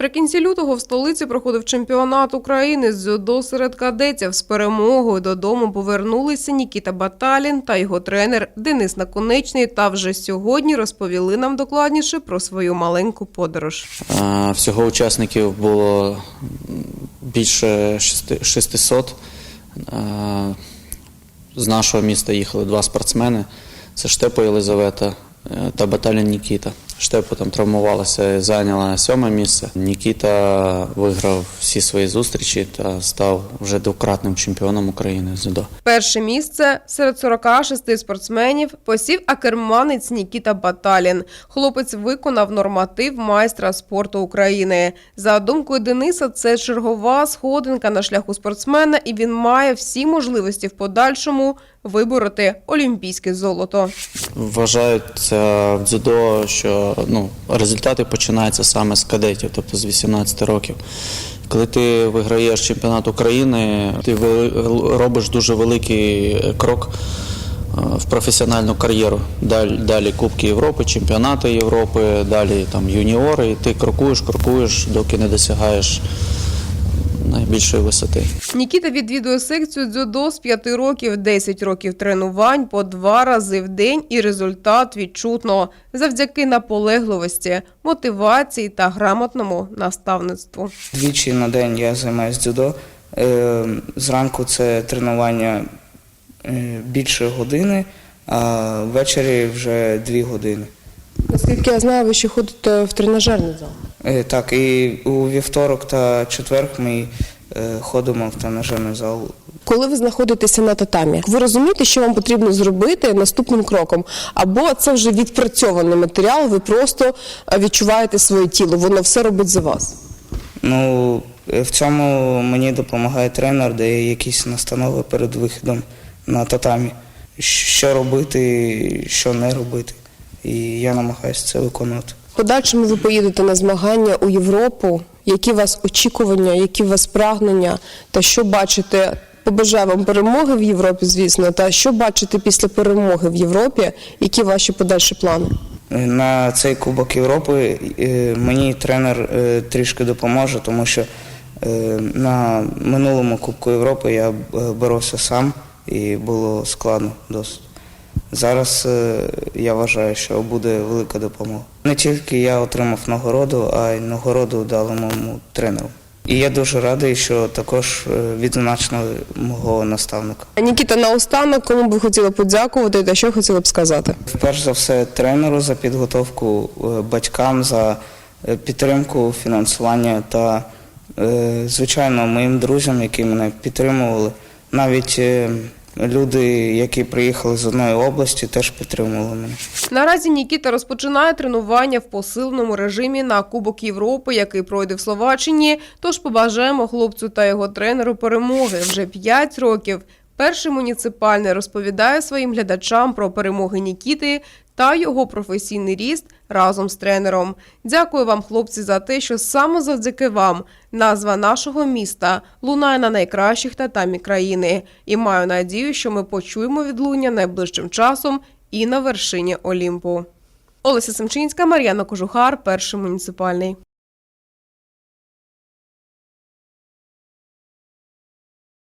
Наприкінці лютого в столиці проходив чемпіонат України з дзюдо серед кадетів. З перемогою додому повернулися Нікіта Баталін та його тренер Денис Наконечний. Та вже сьогодні розповіли нам докладніше про свою маленьку подорож. Всього учасників було більше шести- 600. Е, З нашого міста їхали два спортсмени. Це Штепо Єлизавета е, та Баталін Нікіта. Штепо там травмувалася і зайняла сьоме місце. Нікіта виграв всі свої зустрічі та став вже двократним чемпіоном України з дзюдо. Перше місце серед 46 спортсменів посів акерманець Нікіта Баталін. Хлопець виконав норматив майстра спорту України. За думкою Дениса, це чергова сходинка на шляху спортсмена, і він має всі можливості в подальшому вибороти олімпійське золото. Вважається в дзюдо, що ну, результати починаються саме з кадетів, тобто з 18 років. Коли ти виграєш чемпіонат України, ти робиш дуже великий е, крок е, в професіональну кар'єру. Далі, далі Кубки Європи, чемпіонати Європи, далі там юніори, і ти крокуєш, крокуєш, доки не досягаєш найбільшої висоти. Нікіта відвідує секцію дзюдо з 5 років, 10 років тренувань по два рази в день, і результат відчутно завдяки наполегливості, мотивації та грамотному наставництву. Двічі на день я займаюся дзюдо. Е, Зранку це тренування е, більше години, а ввечері вже дві години. Наскільки я знаю, ви ще ходите в тренажерний зал. Е, Так, і у вівторок та четверг ми е, ходимо в тренажерний зал. Коли ви знаходитеся на татамі, ви розумієте, що вам потрібно зробити наступним кроком? Або це вже відпрацьований матеріал, ви просто е, відчуваєте своє тіло, воно все робить за вас. Ну, в цьому мені допомагає тренер, дає якісь настанови перед виходом на татамі. Що робити, що не робити. І я намагаюся це виконувати. Подальшому ви поїдете на змагання у Європу. Які у вас очікування, які у вас прагнення, та що бачите? Побажаю вам перемоги в Європі, звісно, та що бачите після перемоги в Європі, які ваші подальші плани? На цей Кубок Європи е, мені тренер е, трішки допоможе, тому що е, на минулому Кубку Європи я боровся сам і було складно досить. Зараз е, я вважаю, що буде велика допомога. Не тільки я отримав нагороду, а й нагороду дали моєму тренеру. І я дуже радий, що також е, відзначили мого наставника. Нікіта, наостанок, кому б ви хотіли подякувати та що хотіли б сказати? Перш за все, тренеру за підготовку, е, батькам за підтримку, фінансування та, звичайно, моїм друзям, які мене підтримували. Навіть люди, які приїхали з одної області, теж підтримували мене. Наразі Нікіта розпочинає тренування в посиленому режимі на Кубок Європи, який пройде в Словаччині. Тож побажаємо хлопцю та його тренеру перемоги вже 5 років. Перший муніципальний розповідає своїм глядачам про перемоги Нікіти та його професійний ріст разом з тренером. Дякую вам, хлопці, за те, що саме завдяки вам назва нашого міста лунає на найкращих татамі країни. І маю надію, що ми почуємо відлуння найближчим часом і на вершині Олімпу. Олеся Семчинська, Мар'яна Кожухар, перший муніципальний.